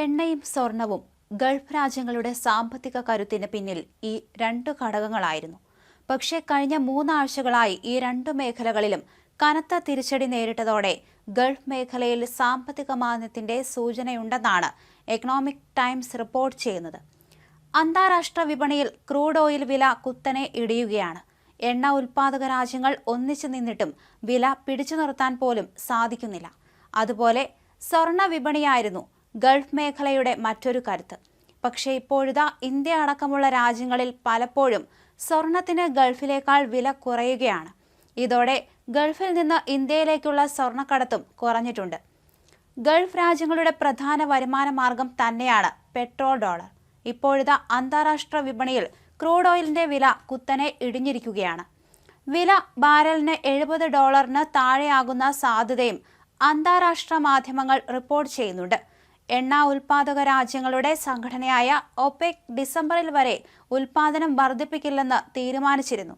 എണ്ണയും സ്വർണവും ഗൾഫ് രാജ്യങ്ങളുടെ സാമ്പത്തിക കരുത്തിന് പിന്നിൽ ഈ രണ്ട് ഘടകങ്ങളായിരുന്നു. പക്ഷേ കഴിഞ്ഞ മൂന്നാഴ്ചകളായി ഈ രണ്ടു മേഖലകളിലും കനത്ത തിരിച്ചടി നേരിട്ടതോടെ ഗൾഫ് മേഖലയിൽ സാമ്പത്തിക മാന്ദ്യത്തിന്റെ സൂചനയുണ്ടെന്നാണ് എക്കണോമിക് ടൈംസ് റിപ്പോർട്ട് ചെയ്യുന്നത്. അന്താരാഷ്ട്ര വിപണിയിൽ ക്രൂഡ് ഓയിൽ വില കുത്തനെ ഇടിയുകയാണ്. എണ്ണ ഉൽപാദക രാജ്യങ്ങൾ ഒന്നിച്ചു നിന്നിട്ടും വില പിടിച്ചു നിർത്താൻ പോലും സാധിക്കുന്നില്ല. അതുപോലെ സ്വർണ വിപണിയായിരുന്നു ഗൾഫ് മേഖലയുടെ മറ്റൊരു കരുത്ത്. പക്ഷേ ഇപ്പോഴിതാ ഇന്ത്യ അടക്കമുള്ള രാജ്യങ്ങളിൽ പലപ്പോഴും സ്വർണത്തിന് ഗൾഫിലേക്കാൾ വില കുറയുകയാണ്. ഇതോടെ ഗൾഫിൽ നിന്ന് ഇന്ത്യയിലേക്കുള്ള സ്വർണക്കടത്തും കുറഞ്ഞിട്ടുണ്ട്. ഗൾഫ് രാജ്യങ്ങളുടെ പ്രധാന വരുമാന മാർഗം തന്നെയാണ് പെട്രോൾ ഡോളർ. ഇപ്പോഴത്തെ അന്താരാഷ്ട്ര വിപണിയിൽ ക്രൂഡ് ഓയിലിന്റെ വില കുത്തനെ ഇടിഞ്ഞിരിക്കുകയാണ്. വില ബാരലിന് എഴുപത് ഡോളറിന് താഴെയാകുന്ന സാധ്യതയും അന്താരാഷ്ട്ര മാധ്യമങ്ങൾ റിപ്പോർട്ട് ചെയ്യുന്നുണ്ട്. എണ്ണ ഉൽപാദക രാജ്യങ്ങളുടെ സംഘടനയായ ഒപെക് ഡിസംബറിൽ വരെ ഉൽപാദനം വർദ്ധിപ്പിക്കില്ലെന്ന് തീരുമാനിച്ചിരുന്നു.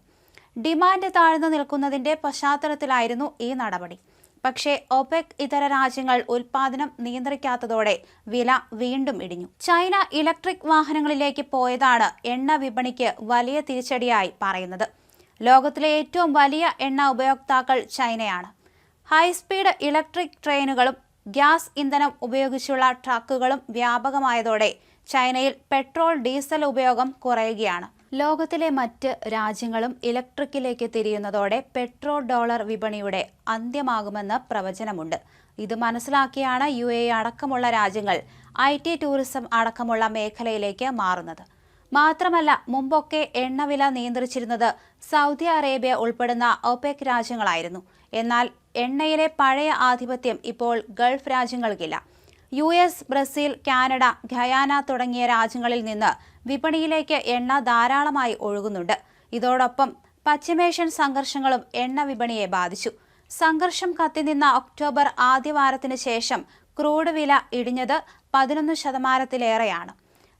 ഡിമാൻഡ് താഴ്ന്നു നിൽക്കുന്നതിന്റെ പശ്ചാത്തലത്തിലായിരുന്നു ഈ നടപടി. പക്ഷേ ഒപെക് ഇതര രാജ്യങ്ങൾ ഉൽപാദനം നിയന്ത്രിക്കാത്തതോടെ വില വീണ്ടും ഇടിഞ്ഞു. ചൈന ഇലക്ട്രിക് വാഹനങ്ങളിലേക്ക് പോയതാണ് എണ്ണ വിപണിക്ക് വലിയ തിരിച്ചടിയായി പറയുന്നത്. ലോകത്തിലെ ഏറ്റവും വലിയ എണ്ണ ഉപയോക്താക്കൾ ചൈനയാണ്. ഹൈസ്പീഡ് ഇലക്ട്രിക് ട്രെയിനുകളും ഗ്യാസ് ഇന്ധനം ഉപയോഗിച്ചുള്ള ട്രക്കുകളും വ്യാപകമായതോടെ ചൈനയിൽ പെട്രോൾ ഡീസൽ ഉപയോഗം കുറയുകയാണ്. ലോകത്തിലെ മറ്റ് രാജ്യങ്ങളും ഇലക്ട്രിക്കിലേക്ക് തിരിയുന്നതോടെ പെട്രോൾ ഡോളർ വിപണിയുടെ അന്ത്യമാകുമെന്ന് പ്രവചനമുണ്ട്. ഇത് മനസ്സിലാക്കിയാണ് യു എ അടക്കമുള്ള രാജ്യങ്ങൾ ഐ ടി ടൂറിസം അടക്കമുള്ള മേഖലയിലേക്ക് മാറുന്നത്. മാത്രമല്ല മുമ്പൊക്കെ എണ്ണവില നിയന്ത്രിച്ചിരുന്നത് സൗദി അറേബ്യ ഉൾപ്പെടുന്ന ഒപെക് രാജ്യങ്ങളായിരുന്നു. എന്നാൽ എണ്ണയിലെ പഴയ ആധിപത്യം ഇപ്പോൾ Gulf രാജ്യങ്ങൾക്കില്ല. U S Brazil Canada Guyana തുടങ്ങിയ രാജ്യങ്ങളിൽ നിന്ന് വിപണിയിലേക്ക് എണ്ണ ധാരാളമായി ഒഴുകുന്നുണ്ട്. ഇതോടൊപ്പം പശ്ചിമേഷ്യൻ സംഘർഷങ്ങളും എണ്ണ വിപണിയെ ബാധിച്ചു. സംഘർഷം കത്തിനിന്ന ഒക്ടോബർ ആദ്യവാരത്തിന് ശേഷം ക്രൂഡ് വില ഇടിഞ്ഞത് പതിനൊന്ന് ശതമാനത്തിലേറെയാണ്.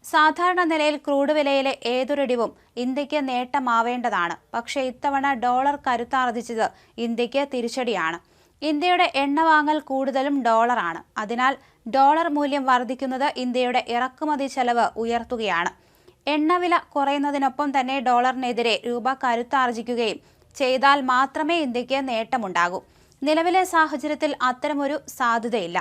സാധാരണ നിലയിൽ ക്രൂഡ് വിലയിലെ ഏതൊരിടിവും ഇന്ത്യയ്ക്ക് നേട്ടമാവേണ്ടതാണ്. പക്ഷേ ഇത്തവണ ഡോളർ കരുത്താർജിച്ചത് ഇന്ത്യയ്ക്ക് തിരിച്ചടിയാണ്. ഇന്ത്യയുടെ എണ്ണ വാങ്ങൽ കൂടുതലും ഡോളറാണ്. അതിനാൽ ഡോളർ മൂല്യം വർദ്ധിക്കുന്നത് ഇന്ത്യയുടെ ഇറക്കുമതി ചെലവ് ഉയർത്തുകയാണ്. എണ്ണവില കുറയുന്നതിനൊപ്പം തന്നെ ഡോളറിനെതിരെ രൂപ കരുത്താർജിക്കുകയും ചെയ്താൽ മാത്രമേ ഇന്ത്യയ്ക്ക് നേട്ടമുണ്ടാകൂ. നിലവിലെ സാഹചര്യത്തിൽ അത്തരമൊരു സാധ്യതയില്ല.